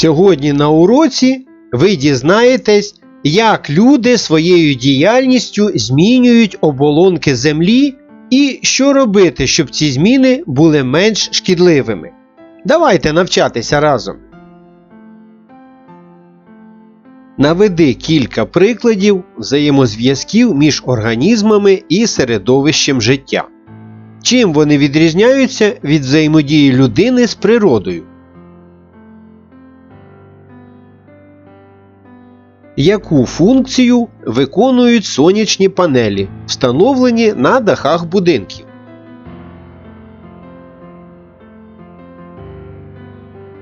Сьогодні на уроці ви дізнаєтесь, як люди своєю діяльністю змінюють оболонки землі і що робити, щоб ці зміни були менш шкідливими. Давайте навчатися разом. Наведи кілька прикладів взаємозв'язків між організмами і середовищем життя. Чим вони відрізняються від взаємодії людини з природою? Яку функцію виконують сонячні панелі, встановлені на дахах будинків?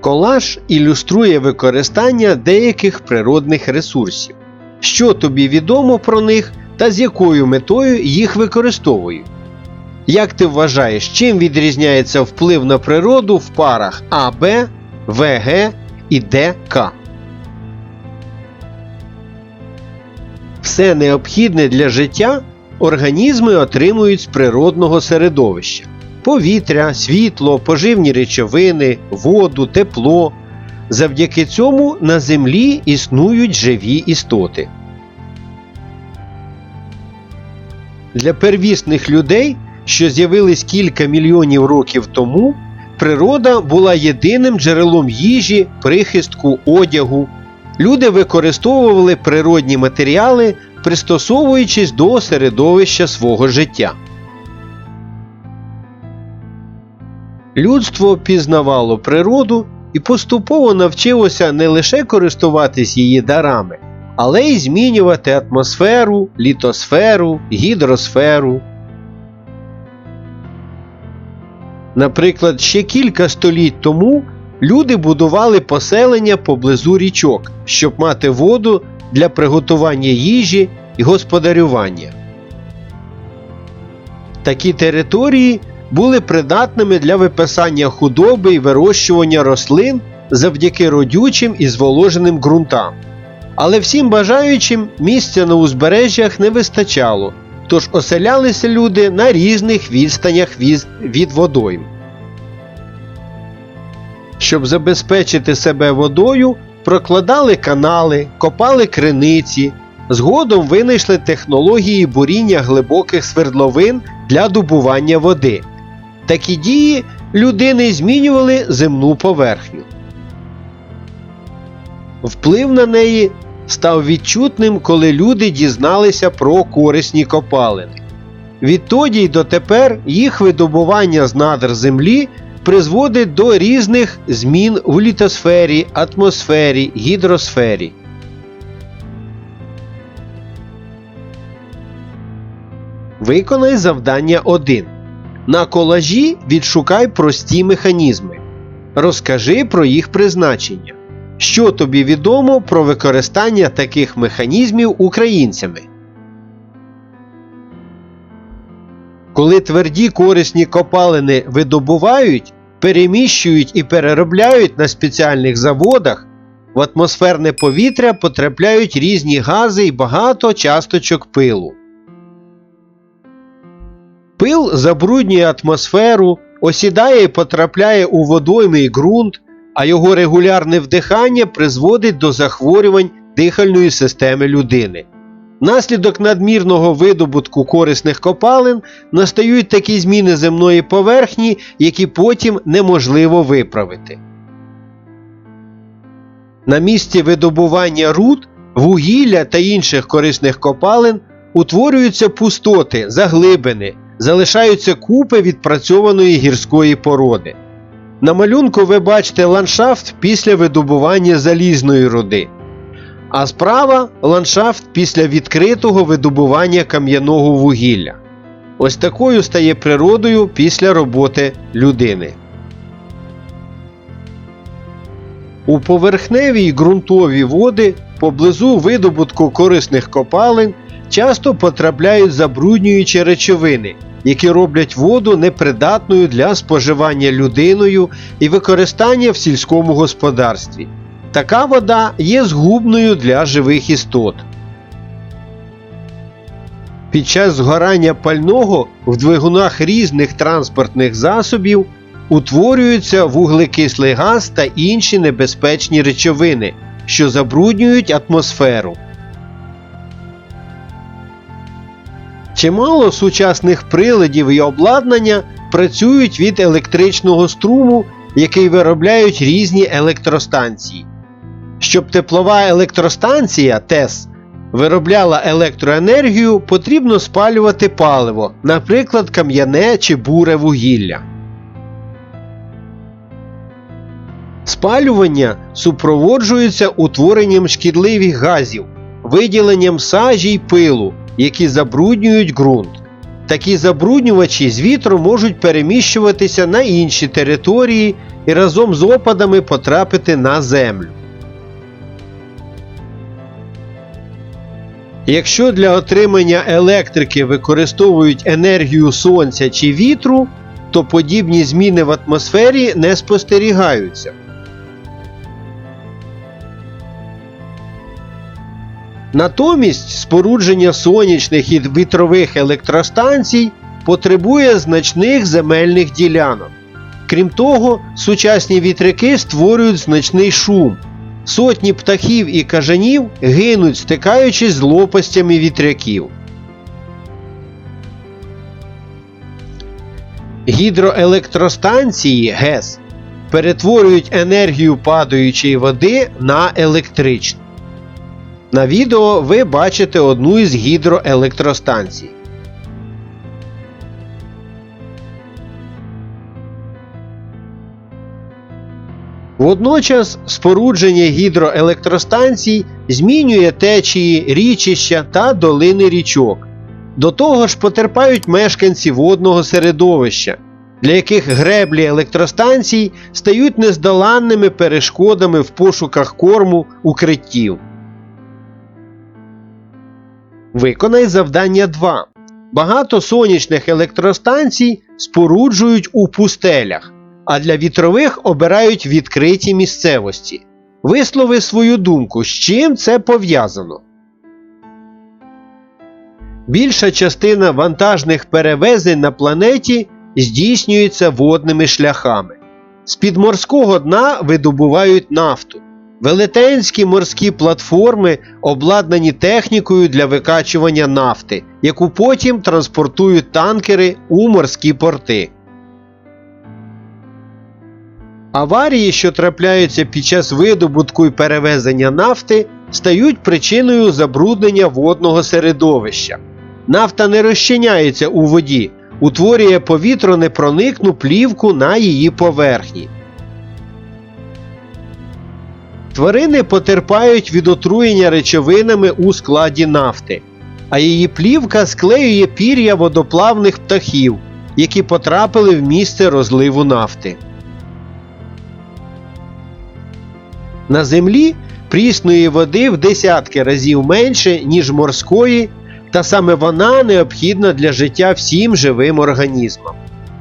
Колаж ілюструє використання деяких природних ресурсів. Що тобі відомо про них та з якою метою їх використовують? Як ти вважаєш, чим відрізняється вплив на природу в парах АБ, ВГ і ДК? Все необхідне для життя організми отримують з природного середовища: повітря, світло, поживні речовини, воду, тепло. Завдяки цьому на землі існують живі істоти. Для первісних людей, що з'явились кілька мільйонів років тому, природа була єдиним джерелом їжі, прихистку, одягу. Люди використовували природні матеріали, пристосовуючись до середовища свого життя. Людство пізнавало природу і поступово навчилося не лише користуватись її дарами, але й змінювати атмосферу, літосферу, гідросферу. Наприклад, ще кілька століть тому люди будували поселення поблизу річок, щоб мати воду для приготування їжі і господарювання. Такі території були придатними для виписання худоби і вирощування рослин завдяки родючим і зволоженим ґрунтам. Але всім бажаючим місця на узбережжях не вистачало, тож оселялися люди на різних відстанях від, водойм. Щоб забезпечити себе водою, прокладали канали, копали криниці, згодом винайшли технології буріння глибоких свердловин для добування води. Такі дії людини змінювали земну поверхню. Вплив на неї став відчутним, коли люди дізналися про корисні копалини. Відтоді й дотепер їх видобування з надр землі призводить до різних змін у літосфері, атмосфері, гідросфері. Виконай завдання 1. На колажі відшукай прості механізми. Розкажи про їх призначення. Що тобі відомо про використання таких механізмів українцями? Коли тверді корисні копалини видобувають, переміщують і переробляють на спеціальних заводах, в атмосферне повітря потрапляють різні гази і багато часточок пилу. Пил забруднює атмосферу, осідає і потрапляє у водойми і ґрунт, а його регулярне вдихання призводить до захворювань дихальної системи людини. Наслідок надмірного видобутку корисних копалин настають такі зміни земної поверхні, які потім неможливо виправити. На місці видобування руд, вугілля та інших корисних копалин утворюються пустоти, заглибини, залишаються купи відпрацьованої гірської породи. На малюнку ви бачите ландшафт після видобування залізної руди а справа ландшафт після відкритого видобування кам'яного вугілля. Ось такою стає природою після роботи людини. У поверхневі й ґрунтові води поблизу видобутку корисних копалин часто потрапляють забруднюючі речовини, які роблять воду непридатною для споживання людиною і використання в сільському господарстві. Така вода є згубною для живих істот. Під час згорання пального в двигунах різних транспортних засобів утворюються вуглекислий газ та інші небезпечні речовини, що забруднюють атмосферу. Чимало сучасних приладів і обладнання працюють від електричного струму, який виробляють різні електростанції. Щоб теплова електростанція ТЕС виробляла електроенергію, потрібно спалювати паливо, наприклад, кам'яне чи буре вугілля. Спалювання супроводжується утворенням шкідливих газів, виділенням сажі й пилу, які забруднюють ґрунт. Такі забруднювачі з вітру можуть переміщуватися на інші території і разом з опадами потрапити на землю. Якщо для отримання електрики використовують енергію сонця чи вітру, то подібні зміни в атмосфері не спостерігаються. Натомість спорудження сонячних і вітрових електростанцій потребує значних земельних ділянок. Крім того, сучасні вітряки створюють значний шум. Сотні птахів і кажанів гинуть, стикаючись з лопастями вітряків. Гідроелектростанції ГЕС перетворюють енергію падаючої води на електричну. На відео ви бачите одну із гідроелектростанцій. Водночас спорудження гідроелектростанцій змінює течії, річища та долини річок. До того ж потерпають мешканці водного середовища, для яких греблі електростанцій стають нездоланними перешкодами в пошуках корму укриттів. Виконай завдання 2. Багато сонячних електростанцій споруджують у пустелях, а для вітрових обирають відкриті місцевості. Вислови свою думку, з чим це пов'язано. Більша частина вантажних перевезень на планеті здійснюється водними шляхами. З під морського дна видобувають нафту. Велетенські морські платформи обладнані технікою для викачування нафти, яку потім транспортують танкери у морські порти. Аварії, що трапляються під час видобутку і перевезення нафти, стають причиною забруднення водного середовища. Нафта не розчиняється у воді, утворює повітронепроникну плівку на її поверхні. Тварини потерпають від отруєння речовинами у складі нафти, а її плівка склеює пір'я водоплавних птахів, які потрапили в місце розливу нафти. На землі прісної води в десятки разів менше, ніж морської, та саме вона необхідна для життя всім живим організмам.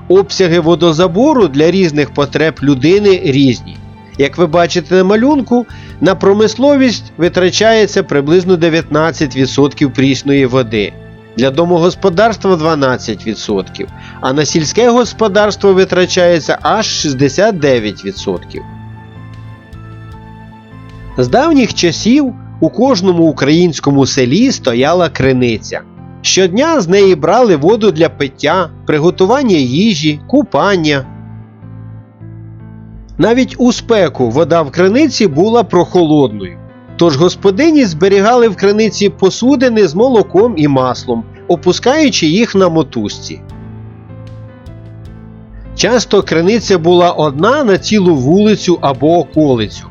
Обсяги водозабору для різних потреб людини різні. Як ви бачите на малюнку, на промисловість витрачається приблизно 19% прісної води, для домогосподарства 12%, а на сільське господарство витрачається аж 69%. З давніх часів у кожному українському селі стояла криниця. Щодня з неї брали воду для пиття, приготування їжі, купання. Навіть у спеку вода в криниці була прохолодною. Тож господині зберігали в криниці посудини з молоком і маслом, опускаючи їх на мотузці. Часто криниця була одна на цілу вулицю або околицю.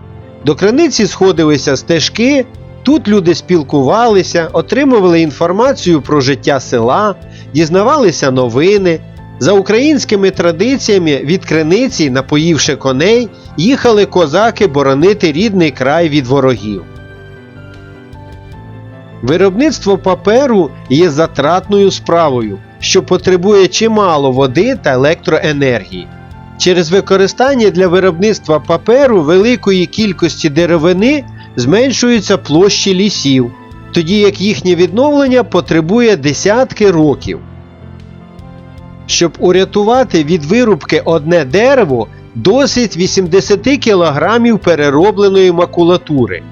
До криниці сходилися стежки, тут люди спілкувалися, отримували інформацію про життя села, дізнавалися новини. За українськими традиціями від криниці, напоївши коней, їхали козаки боронити рідний край від ворогів. Виробництво паперу є затратною справою, що потребує чимало води та електроенергії. Через використання для виробництва паперу великої кількості деревини зменшуються площі лісів, тоді як їхнє відновлення потребує десятки років. Щоб урятувати від вирубки одне дерево, досить 80 кг переробленої макулатури.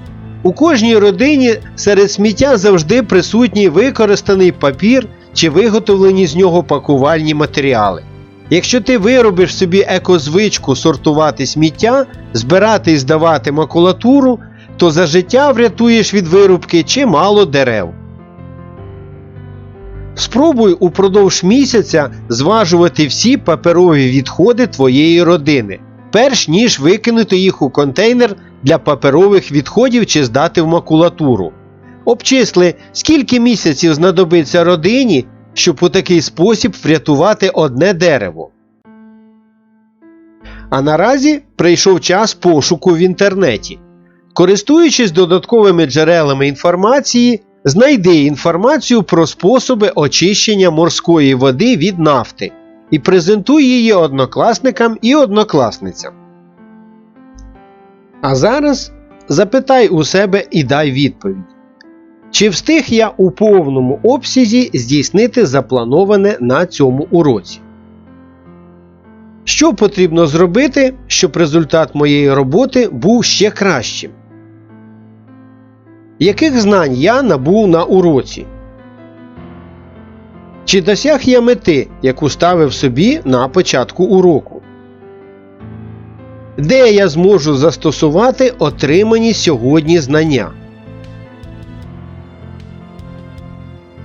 У кожній родині серед сміття завжди присутній використаний папір чи виготовлені з нього пакувальні матеріали. Якщо ти виробиш собі екозвичку сортувати сміття, збирати і здавати макулатуру, то за життя врятуєш від вирубки чимало дерев. Спробуй упродовж місяця зважувати всі паперові відходи твоєї родини, перш ніж викинути їх у контейнер для паперових відходів чи здати в макулатуру. Обчисли, скільки місяців знадобиться родині, щоб у такий спосіб врятувати одне дерево. А наразі прийшов час пошуку в інтернеті. Користуючись додатковими джерелами інформації, знайди інформацію про способи очищення морської води від нафти і презентуй її однокласникам і однокласницям. А зараз запитай у себе і дай відповідь. Чи встиг я у повному обсязі здійснити заплановане на цьому уроці? Що потрібно зробити, щоб результат моєї роботи був ще кращим? Яких знань я набув на уроці? Чи досяг я мети, яку ставив собі на початку уроку? Де я зможу застосувати отримані сьогодні знання?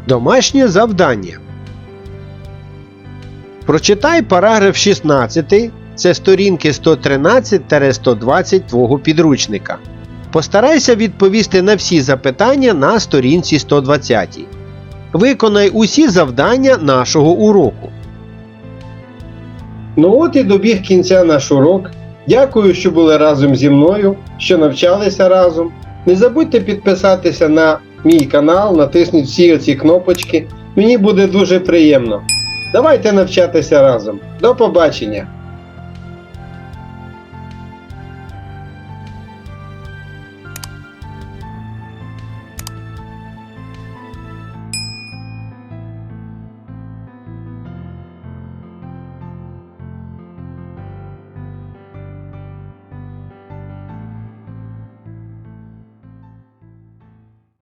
Домашнє завдання. Прочитай параграф 16. Це сторінки 113-120 твого підручника. Постарайся відповісти на всі запитання на сторінці 120. Виконай усі завдання нашого уроку. Ну от і добіг кінця наш урок. Дякую, що були разом зі мною, що навчалися разом. Не забудьте підписатися на мій канал, натисніть всі оці кнопочки. Мені буде дуже приємно. Давайте навчатися разом. До побачення!